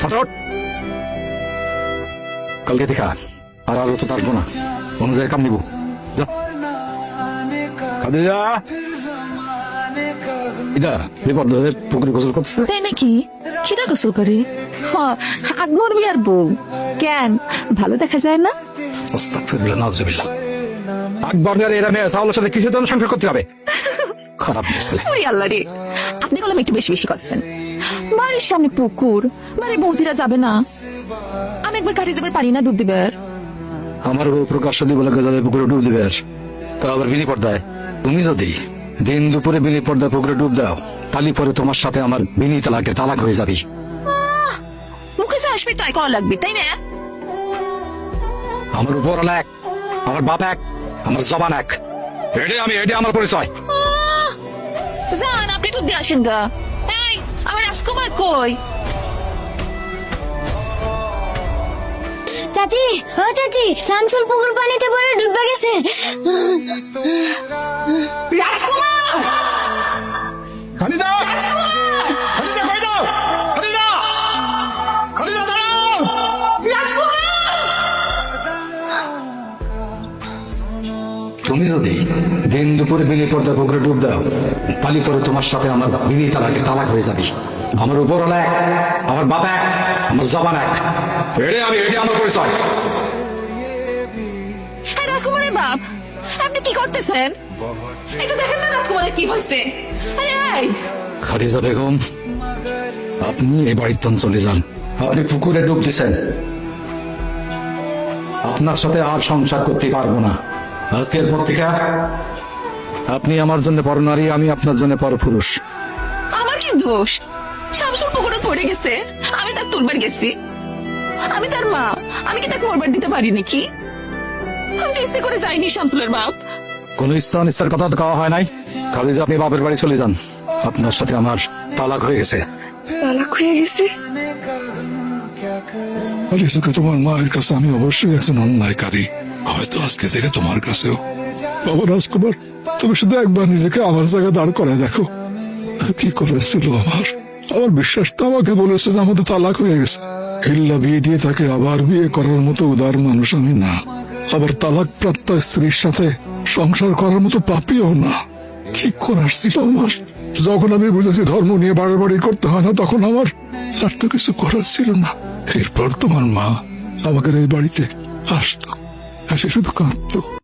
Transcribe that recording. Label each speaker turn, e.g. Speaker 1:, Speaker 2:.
Speaker 1: ফটাফট। কালকে দেখা আর আলো তো আসব না। অনুযায়ী কাম নিব। যা। খাদিজা এটা বিপদ পুকুরে গোসল করতেছে?
Speaker 2: তাই নাকি? কিটা গোসল করে? হ বিয়ার বউ। কেন? ভালো দেখা যায় না?
Speaker 1: আস্তাগফিরুল্লাহ নাউজুবিল্লাহ। আকবর আর এরা মেয়ে সাউলের সাথে কিসের জন্য সংসার করতে হবে? খারাপ
Speaker 2: ওরে আল্লাহ রে। আপনি কলম একটু বেশি বেশি করছেন। বাড়ির সামনে পুকুর। বাড়ির বৌজিরা যাবে না। আমি একবার কাটে যাবার পারি না ডুব দিবার
Speaker 1: আমার বউ প্রকাশ্য দিব যাবে পুকুরে ডুব দিবে আর। তা আবার বিনি পর্দায়। তুমি যদি দিন দুপুরে বিনি পর্দায় পুকুরে ডুব দাও তালি পরে তোমার সাথে আমার বিনি তালাকে তালাক হয়ে যাবি।
Speaker 2: মুখে যা আসবে তাই করা লাগবে তাই না?
Speaker 1: আমার উপর এক আমার বাপ এক আমার জবান এক। এডে আমি এডে আমার পরিচয়!
Speaker 2: যান আপনি একটু দিয়ে আসেন গা। এই আমার রাজকুমার কই?
Speaker 3: চাচি ও চাচি শামসুল পুকুর পানিতে পড়ে ডুবে গেছে।
Speaker 2: রাজকুমার!
Speaker 1: তুমি যদি দিন দুপুরে বিনি পর্দা পুকুরে ডুব দাও। তালি পরে তোমার সাথে আমার বিনি তালাকে তালাক হয়ে যাবি। আমার উপর এক আমার বাপ এক আমার জবান এক। এডে আমি এডে আমার পরিচয়।
Speaker 2: রাজকুমারের বাপ আপনি কি করতেছেন? একটু দেখেন না রাজকুমারের কি হয়েছে।
Speaker 1: খাদিজা বেগম আপনি এ বাড়ির তন চলে যান। আপনি পুকুরে ডুব দিছেন। আপনার সাথে আর সংসার করতে পারব না। আজকের পর থেকে আপনি আমার জন্য পর নারী আমি আপনার জন্য পর পুরুষ।
Speaker 2: আমার কি দোষ? শামসুল পুকুরে পড়ে গেছে। আমি তার তুলবার গেছি। আমি তার মা। আমি কি তাকে মরবার দিতে পারি নাকি? আমি তো ইচ্ছে করে যাইনি শামসুলের বাপ।
Speaker 1: কোন ইচ্ছা অনিচ্ছার কথা তো খাওয়া হয় নাই। খাদিজা আপনি বাপের বাড়ি চলে যান। আপনার সাথে আমার তালাক হয়ে গেছে।
Speaker 2: তালাক হয়ে গেছে?
Speaker 4: তোমার মায়ের কাছে আমি অবশ্যই একজন অন্যায়কারী। হয়তো আজকে থেকে তোমার কাছেও। বাবা রাজকুমার, তুমি শুধু একবার নিজেকে আমার জায়গায় দাঁড় করে দেখো। কি করেছিল আমার? আমার বিশ্বাস তো আমাকে বলেছে যে আমাদের তালাক হয়ে গেছে। হিল্লা বিয়ে দিয়ে তাকে আবার বিয়ে করার মতো উদার মানুষ আমি না। আবার তালাক প্রাপ্ত স্ত্রীর সাথে সংসার করার মতো পাপিও না। কি করার ছিল আমার? যখন আমি বুঝেছি ধর্ম নিয়ে বাড়াবাড়ি করতে হয় না, তখন আমার আর তো কিছু করার ছিল না। এরপর তোমার মা আমাকে এই বাড়িতে আসতো। এসে শুধু কাঁদতো।